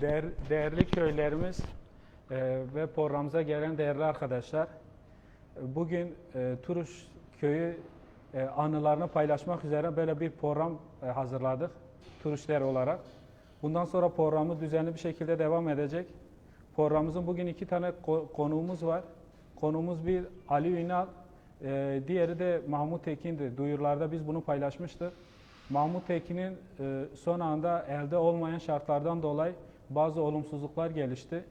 Değer, değerli köylerimiz e, ve programımıza gelen değerli arkadaşlar, e, bugün e, Turuş Köyü e, anılarını paylaşmak üzere böyle bir program e, hazırladık turistler olarak. Bundan sonra programı düzenli bir şekilde devam edecek. Programımızın bugün iki tane ko- konuğumuz var. Konuğumuz bir Ali Ünal, e, diğeri de Mahmut Tekin'di. Duyurularda biz bunu paylaşmıştık. Mahmut Tekin'in e, son anda elde olmayan şartlardan dolayı bazı olumsuzluklar gelişti.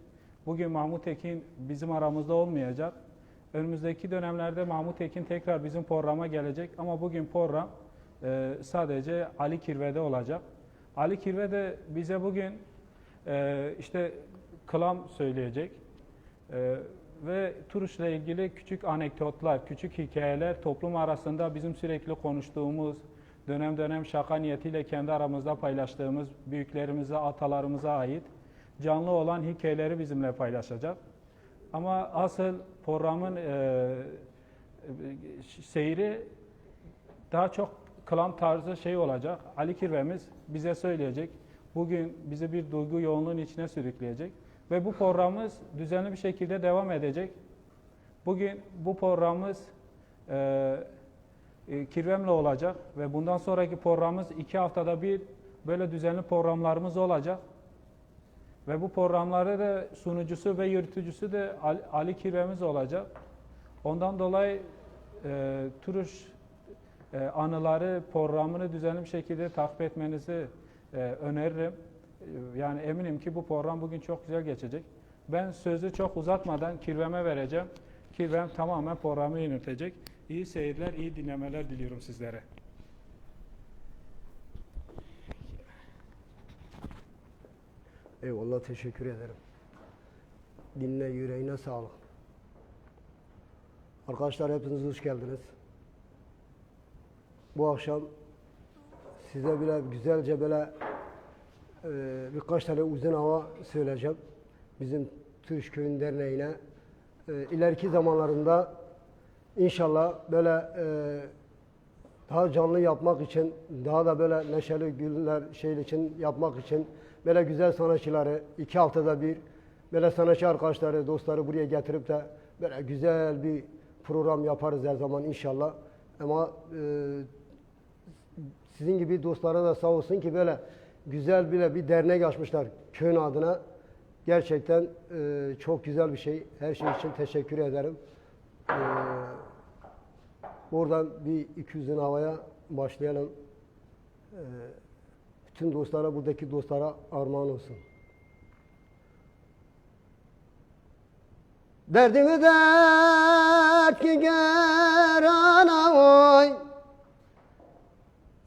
Bugün Mahmut Tekin bizim aramızda olmayacak. Önümüzdeki dönemlerde Mahmut Tekin tekrar bizim programa gelecek ama bugün program e, sadece Ali Kirve'de olacak. Ali Kirve de bize bugün e, işte kılam söyleyecek E, ve Turuş'la ilgili küçük anekdotlar, küçük hikayeler toplum arasında bizim sürekli konuştuğumuz, dönem dönem şaka niyetiyle kendi aramızda paylaştığımız büyüklerimize, atalarımıza ait canlı olan hikayeleri bizimle paylaşacak. Ama asıl programın e, e, seyri daha çok kılam tarzı şey olacak. Ali Kirvemiz bize söyleyecek. Bugün bizi bir duygu yoğunluğun içine sürükleyecek. Ve bu programımız düzenli bir şekilde devam edecek. Bugün bu programımız e, Kirvem'le olacak ve bundan sonraki programımız iki haftada bir böyle düzenli programlarımız olacak. Ve bu programları da sunucusu ve yürütücüsü de Ali, Ali Kirvemiz olacak. Ondan dolayı e, Turuş e, anıları programını düzenli bir şekilde takip etmenizi e, öneririm. E, Yani eminim ki bu program bugün çok güzel geçecek. Ben sözü çok uzatmadan Kirvem'e vereceğim. Kirvem tamamen programı yönetecek. İyi seyirler, iyi dinlemeler diliyorum sizlere. Eyvallah teşekkür ederim. Dinle yüreğine sağlık. Arkadaşlar hepiniz hoş geldiniz. Bu akşam size bile güzelce böyle e, birkaç tane uzun hava söyleyeceğim. Bizim Türk Köyün Derneği'ne. E, ileriki zamanlarında inşallah böyle e, daha canlı yapmak için, daha da böyle neşeli günler şey için yapmak için böyle güzel sanatçıları iki haftada bir böyle sanatçı arkadaşları, dostları buraya getirip de böyle güzel bir program yaparız her zaman inşallah. Ama e, sizin gibi dostlara da sağ olsun ki böyle güzel bile bir dernek açmışlar köyün adına. Gerçekten e, çok güzel bir şey. Her şey için teşekkür ederim. E, Buradan bir 200'ün havaya başlayalım. Ee, bütün dostlara, buradaki dostlara armağan olsun. Derdimi dert ki gör ana oy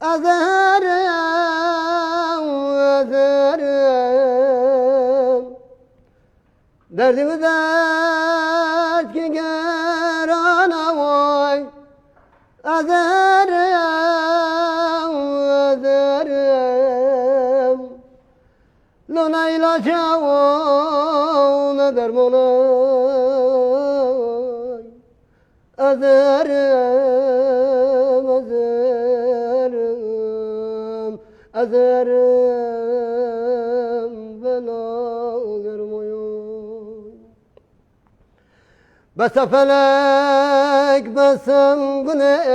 Ederim, ederim Derdimi dert Ederim, ilaca ne dermanı Ederim, ederim Ederim Bese felek besem güney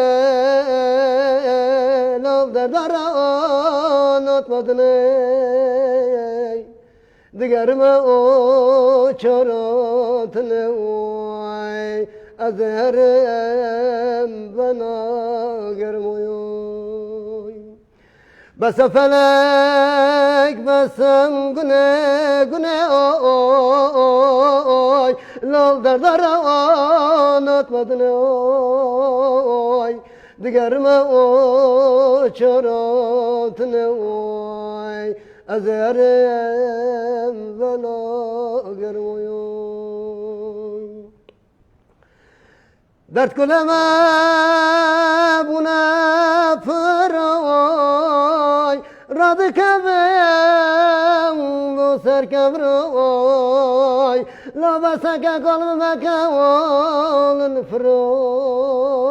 Lav derdaran atmadın ey. Digerime o çaratını oy ben ağırım oy Bese felek besem güne güne oy Lal dardara anlatmadın oy. Digerime o çaratını oy. Ezerim ben ağırım oy Dert güleme bu ne fıray? Radı La beseke kalbeke olun fıray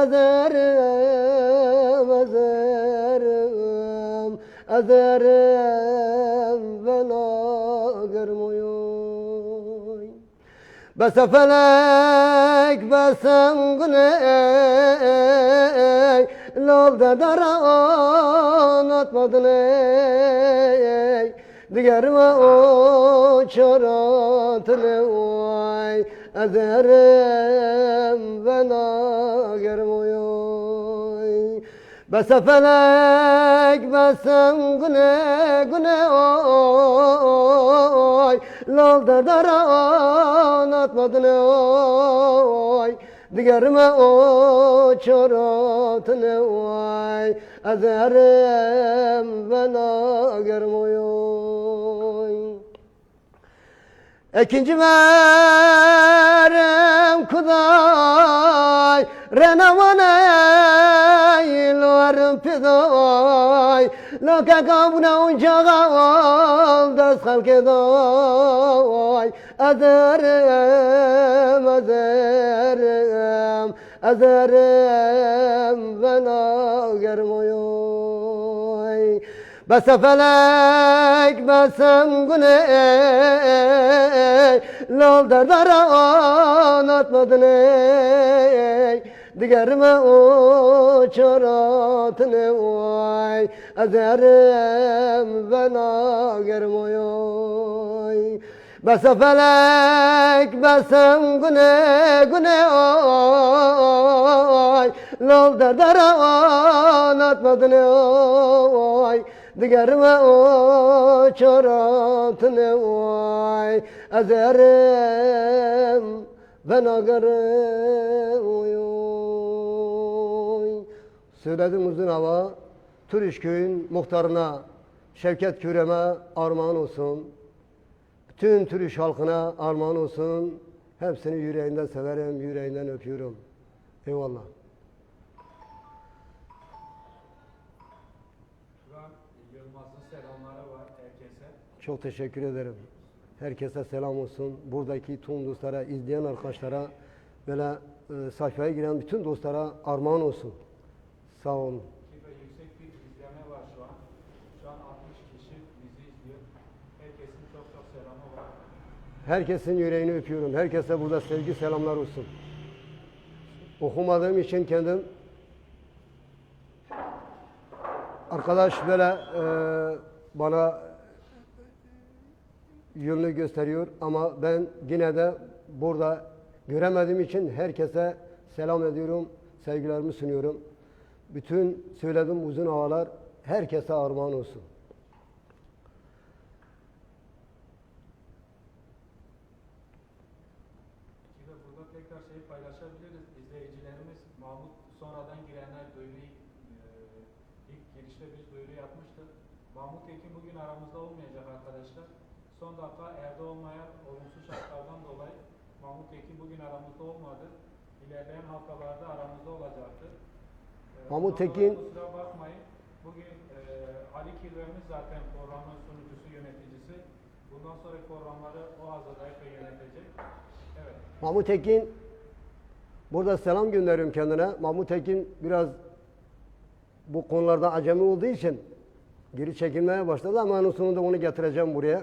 Ezerim, ezerim ederim ve nagırmıyım Bese felek besem güney Lalda daran atmadın ey Digerime o çaratını vay Ederim ve nagırmıyım Bese felek besem güne güne oy Lalda daran atmadın oy. Digerime o çoratını oy Ezerim ve nagerim oy İkinci merim kuday Renavane ilvarım piday Laka kabuna uncağa ol Das halke day Ederim, ederim Ederim ve nagerim oy Bese felek besem güney Lal dardaran atmadın ey. Digerime o çaratını vay Ederim ve nagerim oy Bese felek besem güne güne oy Lal dardaran atmadın oy O çoratını vay Ezerim ben agarım oy Söyledim uzun hava Türüş köyün muhtarına Şevket Kürem'e armağan olsun bütün Türüş halkına armağan olsun. Hepsini yüreğinden severim, yüreğinden öpüyorum. Eyvallah. Çok teşekkür ederim. Herkese selam olsun. Buradaki tüm dostlara, izleyen arkadaşlara, böyle e, sayfaya giren bütün dostlara armağan olsun. Sağ olun. Yüksek bir izleme var şu an. Şu an 60 kişi bizi izliyor. Herkesin çok çok selamı var. Herkesin yüreğini öpüyorum. Herkese burada sevgi selamlar olsun. Okumadığım için kendim arkadaş böyle e, bana yönünü gösteriyor ama ben yine de burada göremediğim için herkese selam ediyorum, sevgilerimi sunuyorum. Bütün söylediğim uzun havalar herkese armağan olsun. Burada tekrar şey paylaşabiliriz. İzleyicilerimiz Mahmut sonradan girenler duyuru e, ilk girişte biz duyuru yapmıştık. Mahmut Ekin bugün aramızda olmayacak arkadaşlar. Son dakika evde olmayan olumsuz şartlardan dolayı Mahmut Ekin bugün aramızda olmadı. İlerleyen haftalarda aramızda olacaktır. E, Mahmut ondan dolayı Ekin- Kusura bakmayın. Bugün e, Ali Kirvemiz zaten programın sunucusu, yöneticisi. Bundan sonra programları o hazırlayıp ve yönetecek. Evet. Mahmut Ekin burada selam gönderiyorum kendine. Mahmut Ekin biraz bu konularda acemi olduğu için geri çekilmeye başladı ama en sonunda onu getireceğim buraya.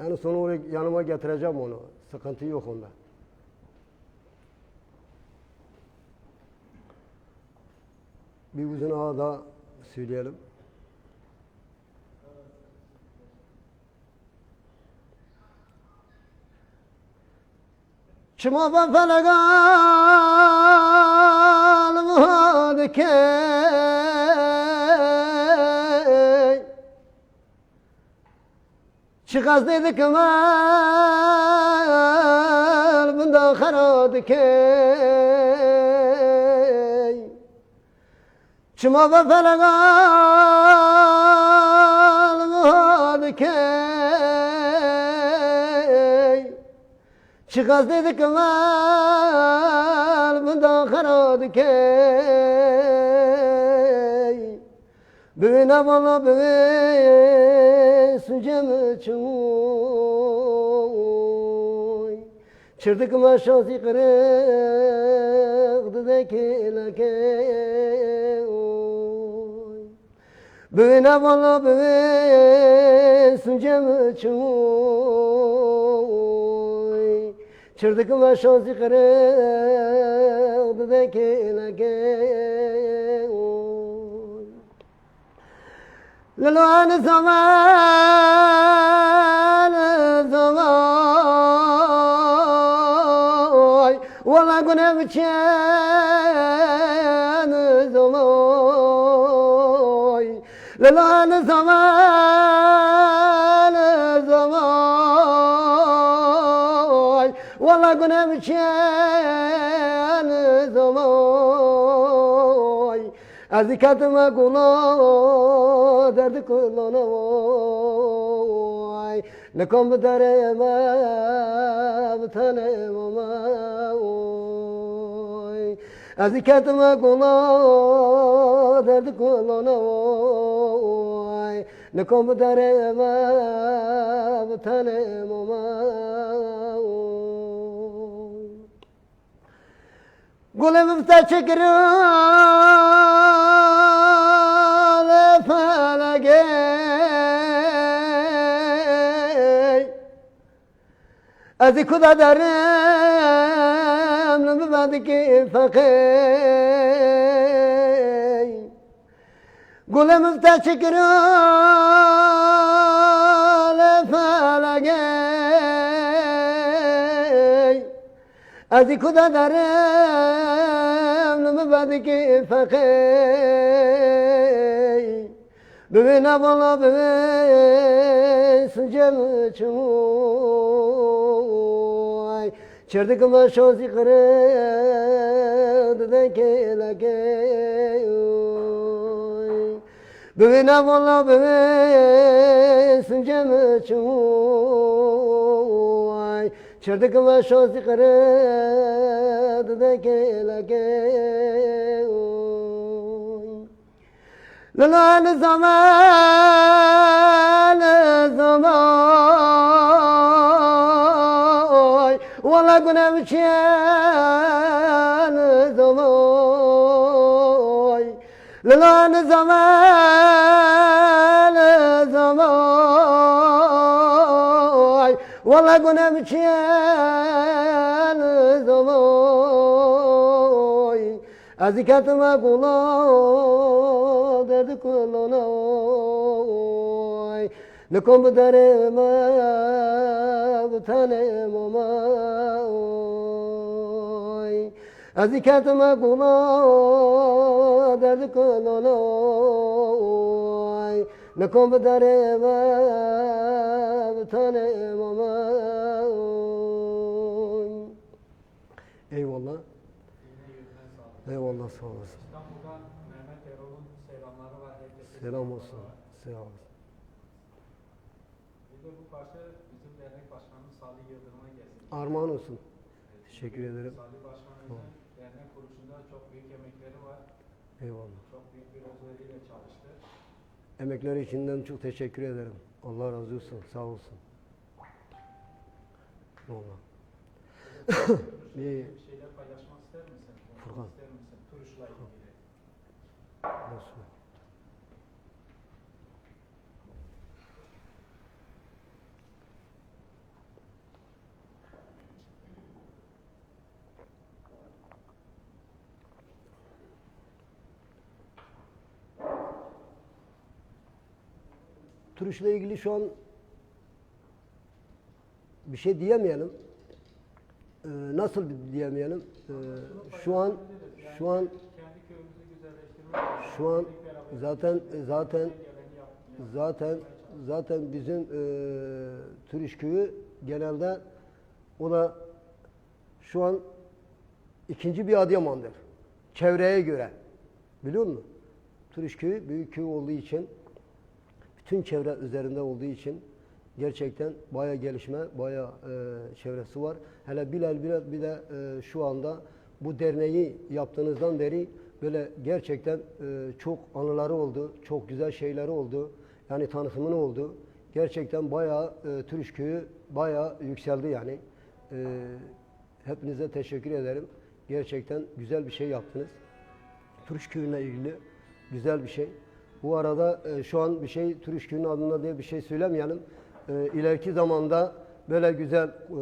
En sonu oraya yanıma getireceğim onu. Sıkıntı yok onda. Bir uzun ağa da söyleyelim. Çıma ben felek almadı ki Çıkaz dedik mal bunda karadı ki Çıma ben felek almadı ki Çıkaz dedik mal bunda karadı key Büyüne bana büyü sucamı çuy. Çırdık maşası kırık dudaki lake Böyle bana böyle suncamı çuy. Çırdık şansı kırık Bebekine gel Lelvan zaman zaman. Valla güne biçen zaman. Lelvan zaman Azikatime kula derdi kulana vay. Ne kom dereme tanem ama vay. Azikatime kula derdi kulana vay. Ne kom dereme tanem ama vay. Gülüm çekirle Ezi kuda derim Lümü bediki fakey Gülüm çekirle felege Ezi kuda derim Lümü bediki fakey Bebine bana bebe Sıcamı çuy Çırdık mı şozi kırık Dedeke leke Bebine bana bebe Sıcamı çuy Çırdık mı şozi kırık Dedeke leke Lelal zaman zaman Valla günem çiyen zaman zaman Valla günem çiyen zaman Azikatime kula derdi kuluna tanem ama oy Azikatime kula derdi kuluna oy Ne kom derime bu tanem ama oy Eyvallah. Eyvallah sağ olasın. İstanbul'dan Mehmet Erol'un selamları var. Herkese Selam olsun. Selam olsun. De bu parça bizim dernek başkanımız Salih Yıldırım'a gelsin. Armağan olsun. Teşekkür ederim. Salih başkanımızın dernek kuruluşunda çok büyük emekleri var. Eyvallah. Çok büyük bir özveriyle çalıştı. Emekleri içinden çok teşekkür ederim. Allah razı olsun. Sağ olsun. Allah. bir şeyler paylaşmak ister misin? Furkan. ister misin? Turuşla ilgili. olsun. Turuşla ilgili şu an bir şey diyemeyelim. Ee, nasıl diyemeyelim? Ee, şu an şu an şu an zaten zaten zaten zaten bizim e, Türüş köyü genelde o da şu an ikinci bir Adıyaman'dır. Çevreye göre. Biliyor musun? Türüş köyü büyük köy olduğu için bütün çevre üzerinde olduğu için gerçekten baya gelişme, baya e, çevresi var. Hele bilal bilal bir de e, şu anda bu derneği yaptığınızdan beri böyle gerçekten e, çok anıları oldu, çok güzel şeyleri oldu. Yani tanıtımını oldu. Gerçekten bayağı e, Türüş köyü bayağı yükseldi yani. E, hepinize teşekkür ederim. Gerçekten güzel bir şey yaptınız. Turş köyüne ilgili güzel bir şey. Bu arada e, şu an bir şey Türüş Köyü'nün adına diye bir şey söylemeyelim. E, ileriki zamanda böyle güzel e,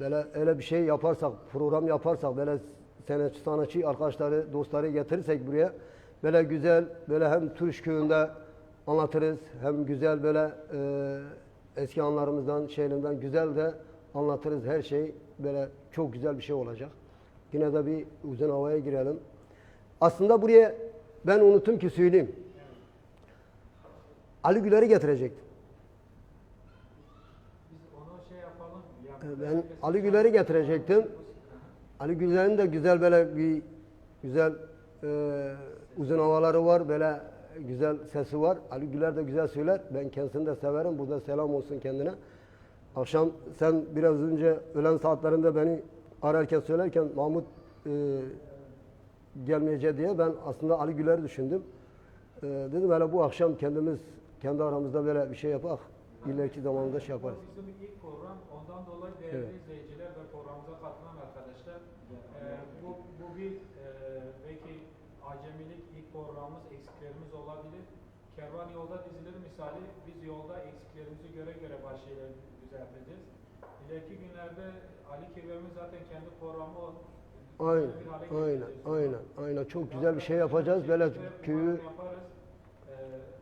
böyle öyle bir şey yaparsak, program yaparsak, böyle sanatçı sanatçı arkadaşları, dostları getirirsek buraya böyle güzel böyle hem Türüş Köyü'nde anlatırız hem güzel böyle e, eski anlarımızdan şeylerden güzel de anlatırız her şey böyle çok güzel bir şey olacak. Yine de bir uzun havaya girelim. Aslında buraya ben unuttum ki söyleyeyim. Ali Güler'i getirecektim. Ben Ali Güler'i getirecektim. Ali Güler'in de güzel böyle bir güzel e, uzun havaları var. Böyle güzel sesi var. Ali Güler de güzel söyler. Ben kendisini de severim. Burada selam olsun kendine. Akşam sen biraz önce öğlen saatlerinde beni ararken söylerken Mahmut e, gelmeyecek diye ben aslında Ali Güler'i düşündüm. E, dedim hele bu akşam kendimiz kendi aramızda böyle bir şey yapak. İleriki zamanında şey yaparız. Bu bizim ilk program. Ondan dolayı değerli Evet. izleyiciler ve programımıza katılan arkadaşlar e, bu, bu bir e, belki acemilik ilk programımız eksiklerimiz olabilir. Kervan yolda dizilir misali biz yolda eksiklerimizi göre göre şeyleri düzelteceğiz. İleriki günlerde Ali Kirvemiz zaten kendi programı Aynen, aynen, aynen, aynen. Çok güzel bir şey yapacağız. Böyle köyü. Ee,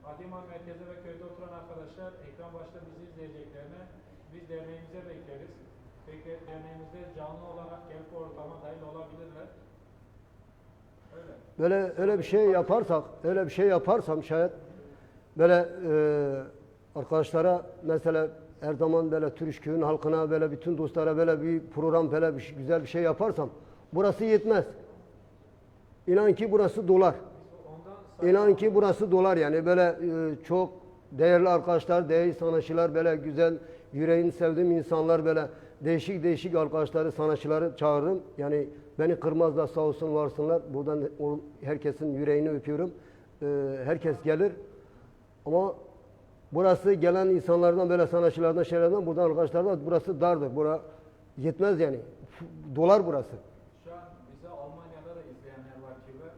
Adıyaman merkezi ve köyde oturan arkadaşlar ekran başta bizi izleyeceklerine biz derneğimize bekleriz. Peki derneğimizde canlı olarak gelip ortama dahil olabilirler. Öyle. böyle öyle bir şey yaparsak, öyle bir şey yaparsam şayet böyle e, arkadaşlara mesela her zaman böyle Türüş köyün halkına böyle bütün dostlara böyle bir program böyle bir şey- güzel bir şey yaparsam burası yetmez. İnan ki burası dolar. İnan ki burası dolar yani böyle e, çok değerli arkadaşlar, değerli sanatçılar böyle güzel yüreğini sevdiğim insanlar böyle değişik değişik arkadaşları, sanatçıları çağırırım. Yani beni kırmazlar sağ olsun varsınlar. Buradan herkesin yüreğini öpüyorum. E, herkes gelir. Ama burası gelen insanlardan böyle sanatçılardan şeylerden buradan arkadaşlardan burası dardır. Bura yetmez yani. Dolar burası. şu an bizi Almanya'da da izleyenler var ki ve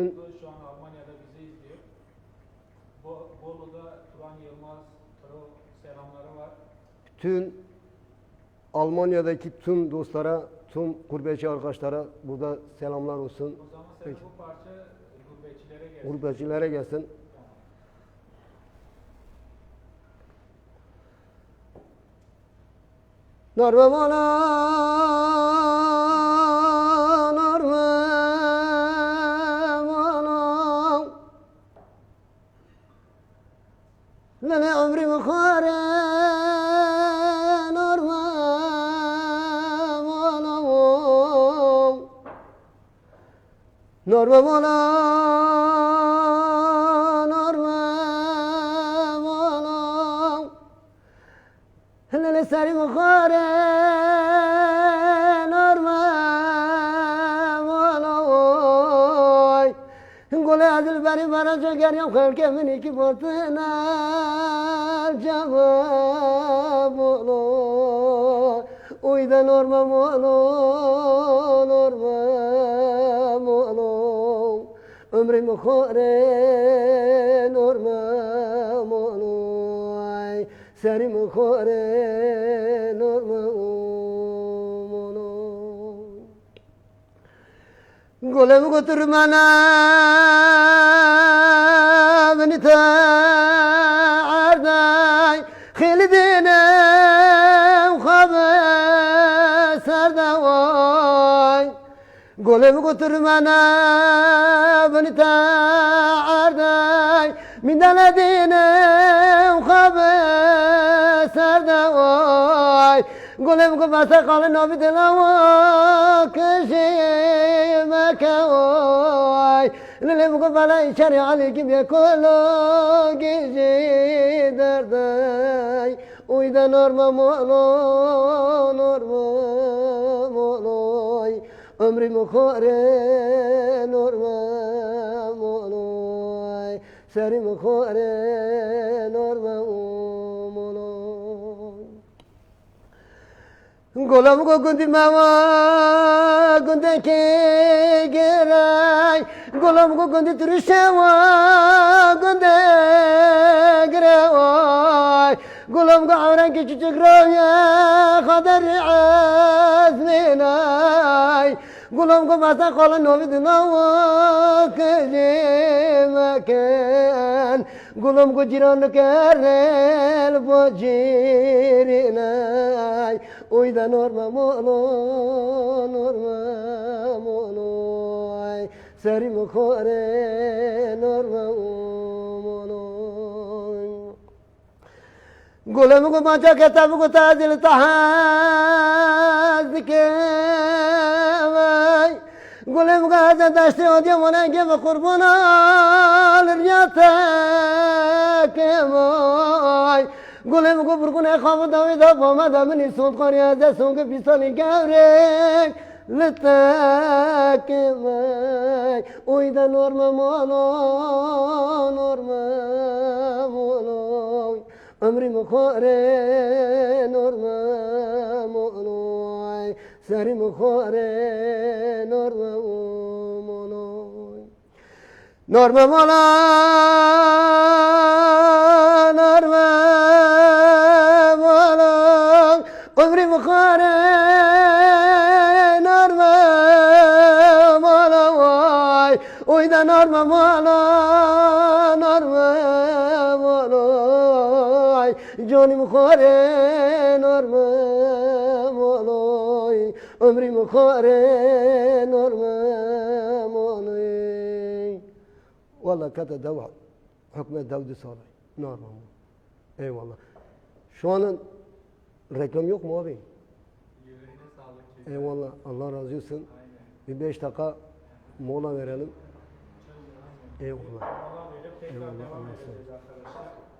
Mutlu şu an Almanya'da bizi izliyor. Bo Bolu'da Turan Yılmaz, Tro selamları var. Tüm Almanya'daki tüm dostlara, tüm gurbetçi arkadaşlara burada selamlar olsun. O zaman sen Peki. bu parça gurbetçilere gelsin. Gurbetçilere gelsin. Narve bana, Norma bana, norma bana. Hele sari mukhare, norma bana. Gole adil bari bana çeker yok halkemin iki botuna cevap olur. Uyda norma bana, norma bana. Ömrüm khore norma bana. Serim khore norma bana. Golem götürmene beni te'arday Golem götürmene beni te'arday Min deledinem khabe serdavay Golem ko basa kalın o bidilava kişi mekavay Lelem ko bala içeri ali gibi kolo gizli derday. Uyda norma molo norma Ömrüm khore norma moloy Serim khore norma moloy Gulam go gundi mama gunde ke geray. Gulam go gundi turşema gunde geray Gulam go avran ki çiçek raya kadar azminay Gulam go masa kola novid nawa kelimaken Gulam go jiran kerel bojirinay Uyda norma mono norma mono ay. Seri mu گلم کو که کتاب کو تا دل تحاز که وای. گلم کو از دست آدی من گه و قربان لریات که وای. گلم کو برگونه خواب داوی دا باما دامنی از کاری از سونگ پیسانی گوره لتاک وای. اویدا دا نور نورم نور ömrümü kore norma moloy serim kore norma moloy norma mola norma mola ömrümü kore norma moloy oyda norma mola Canım kare normal olay Ömrüm kare normal olay Valla kata deva Hükmet davdi sağlay Normal. Eyvallah. Şu anın reklam yok mu abi? Eyvallah. Allah razı olsun. Bir beş dakika mola verelim. Eyvallah. Eyvallah. Eyvallah. Eyvallah.